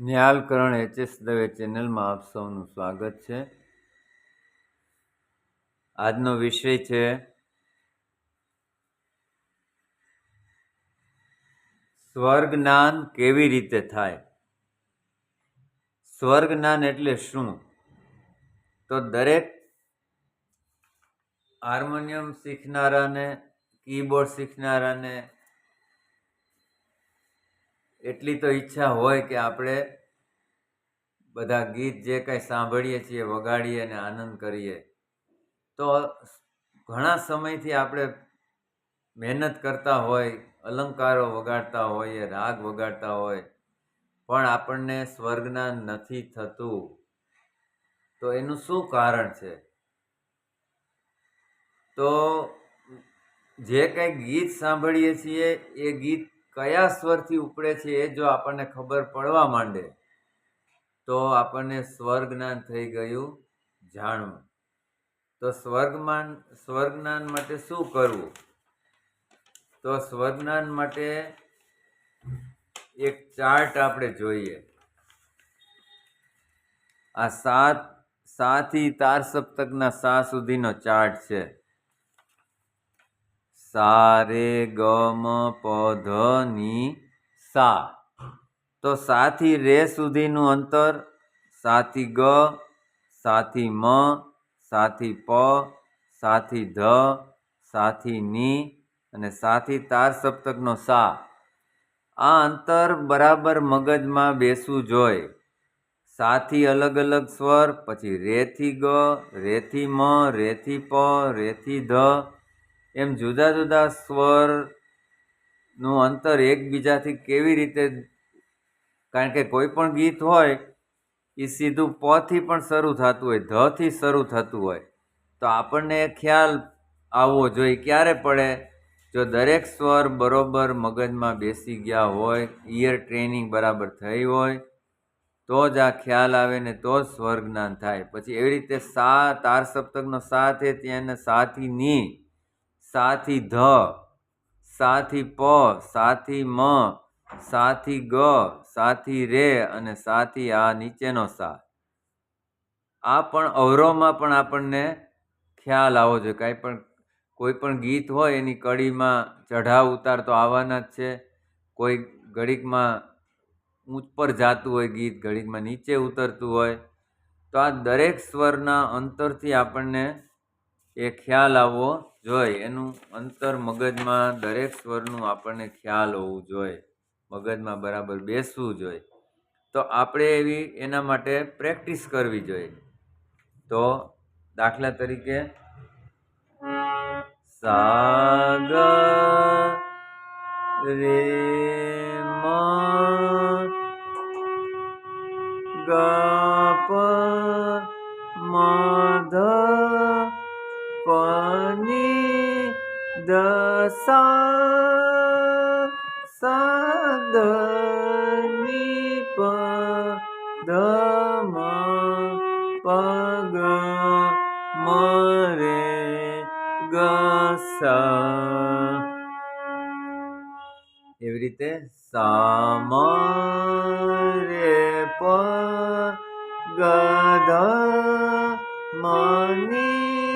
Nyalkaran HS Dave ચેનલમાં આપ સૌનું સ્વાગત છે. આજનો વિષય છે સ્વર્ગજ્ઞાન કેવી રીતે થાય? સ્વર્ગજ્ઞાન એટલે શું? તો દરેક હાર્મોનિયમ શીખનારાને, કીબોર્ડ શીખનારાને એટલી તો ઈચ્છા હોય કે આપણે બધા ગીત જે કંઈ સાંભળીએ છીએ, વગાડીએ અને આનંદ કરીએ. તો ઘણા સમયથી આપણે મહેનત કરતા હોય, અલંકારો વગાડતા હોઈએ, રાગ વગાડતા હોય, પણ આપણને સ્વર્ગના નથી થતું. તો એનું શું કારણ છે? તો જે કંઈ ગીત સાંભળીએ છીએ, એ ગીત કયા સ્વરથી ઉપડે છે એ જો આપણને ખબર પડવા માંડે, તો આપણને સ્વર્ગનાન થઈ ગયું જાણવું. તો સ્વર્ગમાન, સ્વર્ગનાન માટે શું કરવું? તો સ્વર્ગનાન માટે એક ચાર્ટ આપણે જોઈએ. આ સાત, સાથી તાર સપ્તકના સા સુધીનો ચાર્ટ છે. સા રે ગ મ પ ધ ની સા. તો સાથી રે સુધીનું અંતર, સાથી ગ, સાથી મ, સાથી પ, સાથી ધ, સાથી ની અને સાથી તાર સપ્તકનો સા. આ અંતર બરાબર મગજમાં બેસવું જોઈએ સાથી અલગ અલગ સ્વર, પછી રેથી ગ, રેથી મ, રેથી પ, રેથી ધ એમ જુદા જુદા સ્વરનું અંતર એકબીજાથી કેવી રીતે, કારણ કે કોઈ પણ ગીત હોય, એ સીધું પથી પણ શરૂ થતું હોય, ધથી શરૂ થતું હોય. તો આપણને ખ્યાલ આવવો જોઈએ ક્યારે પડે? જો દરેક સ્વર બરોબર મગજમાં બેસી ગયા હોય ઇયર ટ્રેનિંગ બરાબર થઈ હોય, તો જ આ ખ્યાલ આવે ને તો જ સ્વર જ્ઞાન થાય. પછી એવી રીતે સા, તાર સપ્તકનો સાથે છે ત્યાં સાથી ની સાથી ધ, સાથી પ, સાથી મ, સાથી ગ, સાથી રે અને સાથી આ નીચેનો સા. આ પણ અવરોહમાં પણ આપણને ખ્યાલ આવવો જોઈએ. કાંઈ પણ, કોઈ પણ ગીત હોય એની કડીમાં ચઢાવ ઉતાર તો આવવાના જ છે. કોઈ ઘડીકમાં ઉપર જાતું હોય ગીત, ઘડીકમાં નીચે ઉતરતું હોય. તો આ દરેક સ્વરના અંતરથી આપણને એ ખ્યાલ આવવો જોઈએ. એનું અંતર મગજમાં દરેક સ્વરનું આપણને ખ્યાલ હોવું જોઈએ. મગજમાં બરાબર બેસવું જોઈએ. તો આપણે એવી એના માટે પ્રેક્ટિસ કરવી જોઈએ. તો દાખલા તરીકે સાગ રે ગ પ દ સા દ ની પ ધ મ પ ગ મ ગ સા એવી રીતે સામ રે પ ગ ધ મ ની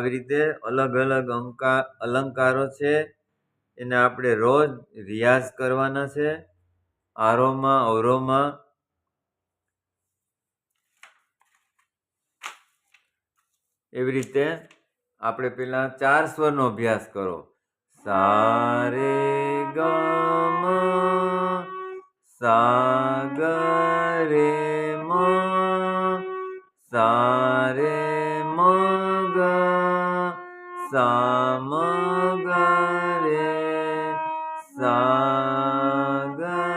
આવી રીતે અલગ અલગ અલંકારો છે. એને આપણે રોજ રિયાઝ કરવાના છે. આરોમાં, અવરોમાં. એવી રીતે આપણે પેલા ચાર સ્વરનો અભ્યાસ કરો. સારે ગમ ગ મ સા ગ રે મ સા રે મ ગ સામ ગ રે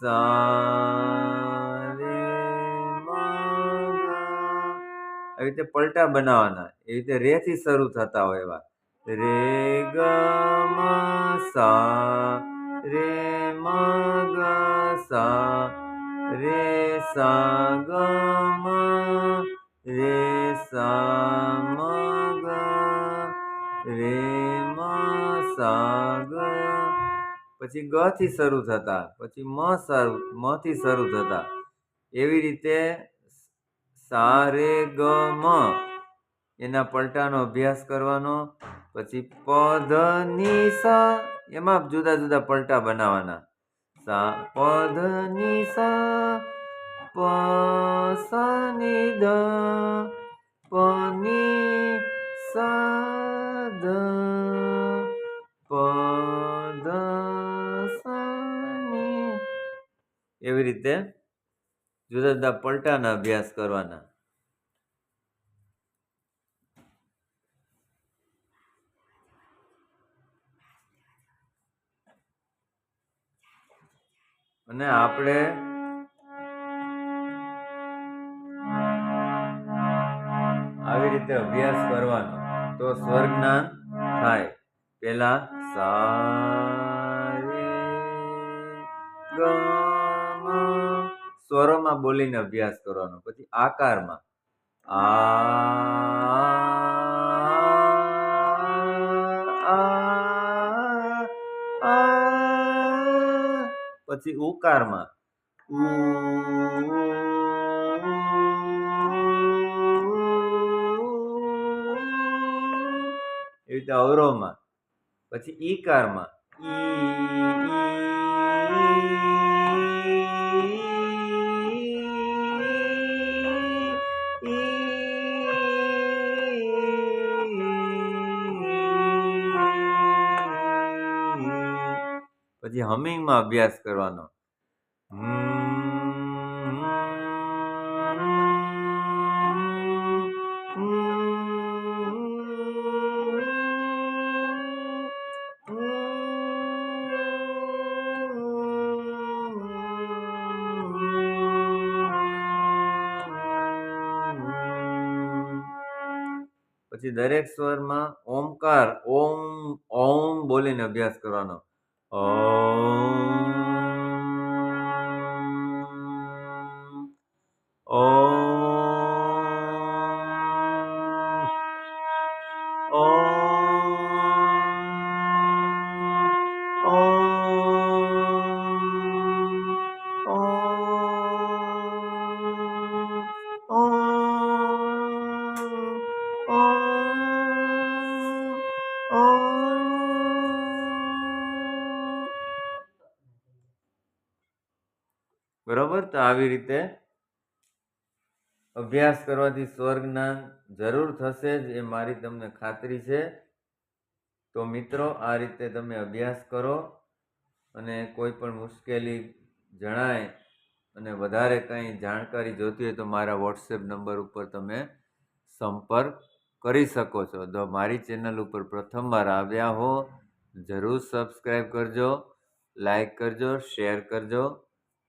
સા રે મ આવી રીતે પલટા બનાવવાના. એવી રીતે રે થી શરૂ થતા હોય એવા. રે ગ મ સા રે મ ગ સા રે સા ગ મ સા મ ગ રે સા ગ પછી ગ થી શરૂ થતા, પછી મ શરૂ, મ થી શરૂ થતા. એવી રીતે સા, રે, ગ, મ એના પલટાનો અભ્યાસ કરવાનો, પછી પ, ધ, ની, સા એમાં જુદા જુદા પલટા બનાવવાના સા, પ, ધ, ની, સા, પ, સા, ની, ધ પ ની સા ધ પ ધ સા એવી રીતે જુદા જુદા પલટાના અભ્યાસ કરવાના. અને આપણે રીતે અભ્યાસ કરવાનો. તો સ્વર જ્ઞાન થાય. પેલા સા સ્વરોમાં બોલીને અભ્યાસ કરવાનો. પછી આકારમાં. આ. પછી ઉકારમાં. ઉ એવી રીતે અવરોહમાં. પછી ઈકારમાં પછી હમિંગમાં અભ્યાસ કરવાનો. પછી દરેક સ્વરમાં ઓમકાર ઓમ ઓમ બોલીને અભ્યાસ કરવાનો. ઓમ બરોબર? તો આવી રીતે અભ્યાસ કરવાથી સ્વર્ગ જ્ઞાન જરૂર થશે જ એ મારી તમને ખાતરી છે. તો મિત્રો, આ રીતે તમે અભ્યાસ કરો અને કોઈ પણ મુશ્કેલી જણાય અને વધારે કંઈ જાણકારી જોતી હોય તો મારા વોટ્સએપ નંબર ઉપર તમે સંપર્ક કરી શકો છો. તો મારી ચેનલ ઉપર પ્રથમવાર આવ્યા હો, જરૂર સબસ્ક્રાઈબ કરજો લાઈક કરજો શેર કરજો.